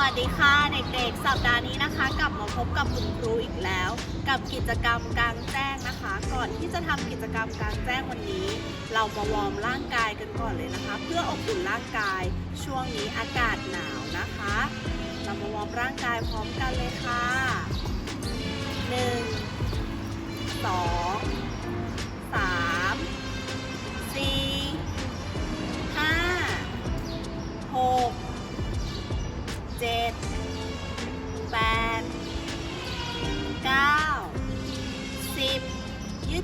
วัสดีค่ะเด็กๆ สัปดาห์นี้นะคะ กลับมาพบกับคุณครูอีกแล้ว กับกิจกรรมกลางแจ้งนะคะ ก่อนที่จะทำกิจกรรมกลางแจ้งวันนี้ เรามาวอร์มร่างกายกันก่อนเลยนะคะ เพื่ออบอุ่นร่างกายช่วงนี้อากาศหนาวนะคะ เรามาวอร์มร่างกายพร้อมกันเลยค่ะ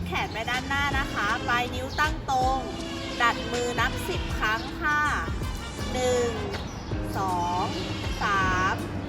แขนไปด้านหน้านะคะ ปลายนิ้วตั้งตรง ดัดมือนับ 10 ครั้งค่ะ 1 2 3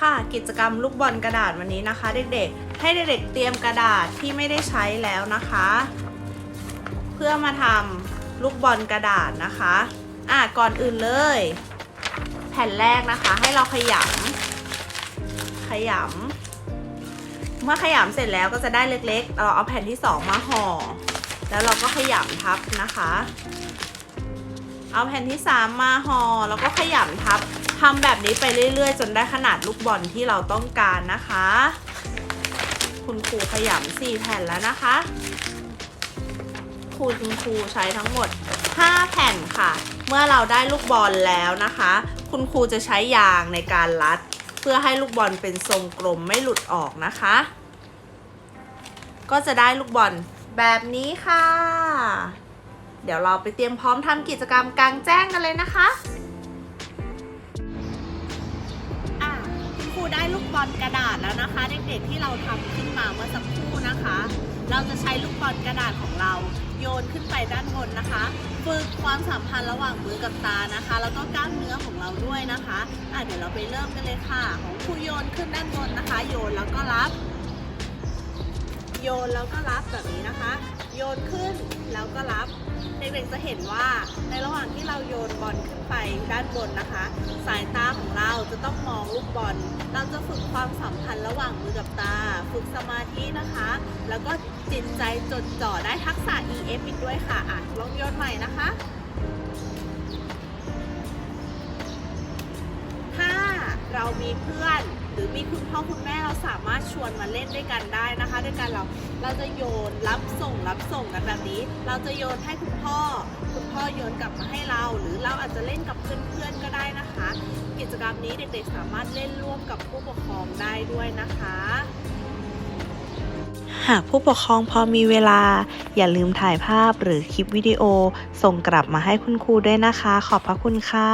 ค่ะกิจกรรมลูกบอลกระดาษวันนี้นะคะ เด็กๆ ให้เด็กๆเตรียมกระดาษที่ไม่ได้ใช้แล้วนะคะ เพื่อมาทำลูกบอลกระดาษนะคะอะก่อนอื่นเลย แผ่นแรกนะคะ ให้เราขยำขยำเมื่อขยำเสร็จแล้วก็จะได้เล็กๆ เราเอาแผ่นที่สองมาห่อ แล้วเราก็ขยำทับนะคะ เอาแผ่นที่ 3 มาห่อแล้วก็ขยำทับ ทำแบบนี้ไปเรื่อย ๆ จนได้ขนาดลูกบอลที่เราต้องการนะคะ คุณครูขยำสี่แผ่นแล้วนะคะคุณครูใช้ทั้งหมด 5 แผ่นค่ะ เมื่อเราได้ลูกบอลแล้วนะคะ คุณครูจะใช้ยางในการรัด เพื่อให้ลูกบอลเป็นทรงกลมไม่หลุดออกนะคะ ก็จะได้ลูกบอลแบบนี้ค่ะ เดี๋ยวเราไปเตรียมพร้อมทำกิจกรรมกลางแจ้งกันเลยนะคะ ลูกบอลกระดาษแล้วนะคะเด็กๆที่เราทำขึ้นมาเมื่อสักครู่นะคะ เราจะใช้ลูกบอลกระดาษของเรา โยนขึ้นไปด้านบนนะคะฝึกความสัมพันธ์ระหว่างมือกับตานะคะ แล้วก็กล้ามเนื้อของเราด้วยนะคะอะเดี๋ยวเราไปเริ่มกันเลยค่ะ ของครูโยนขึ้นด้านบนนะคะ โยนแล้วก็รับ โยนแล้วก็รับแบบนี้นะคะ โยนขึ้นแล้วก็รับ เด็กๆจะเห็นว่าในระหว่างที่เราโยนบอลขึ้นไปด้านบนนะคะ สายตาของเราจะต้องมองลูกบอล เราจะฝึกความสัมพันธ์ระหว่างมือกับตา ฝึกสมาธินะคะ แล้วก็จิตใจจดจ่อได้ทักษะ EF อีกด้วยค่ะอะลองโยนใหม่นะคะ เรามีเพื่อน หรือมีคุณพ่อคุณแม่เราสามารถชวนมาเล่นด้วยกันได้นะคะ ด้วยการเราเราจะโยนรับส่งรับส่งกันแบบนี้ เราจะโยนให้คุณพ่อ คุณพ่อโยนกลับมาให้เรา หรือเราอาจจะเล่นกับเพื่อนๆก็ได้นะคะ กิจกรรมนี้เด็กๆสามารถเล่นร่วมกับผู้ปกครองได้ด้วยนะคะหากผู้ปกครองพอมีเวลา อย่าลืมถ่ายภาพหรือคลิปวิดีโอ ส่งกลับมาให้คุณครูด้วยนะคะ ขอบพระคุณค่ะ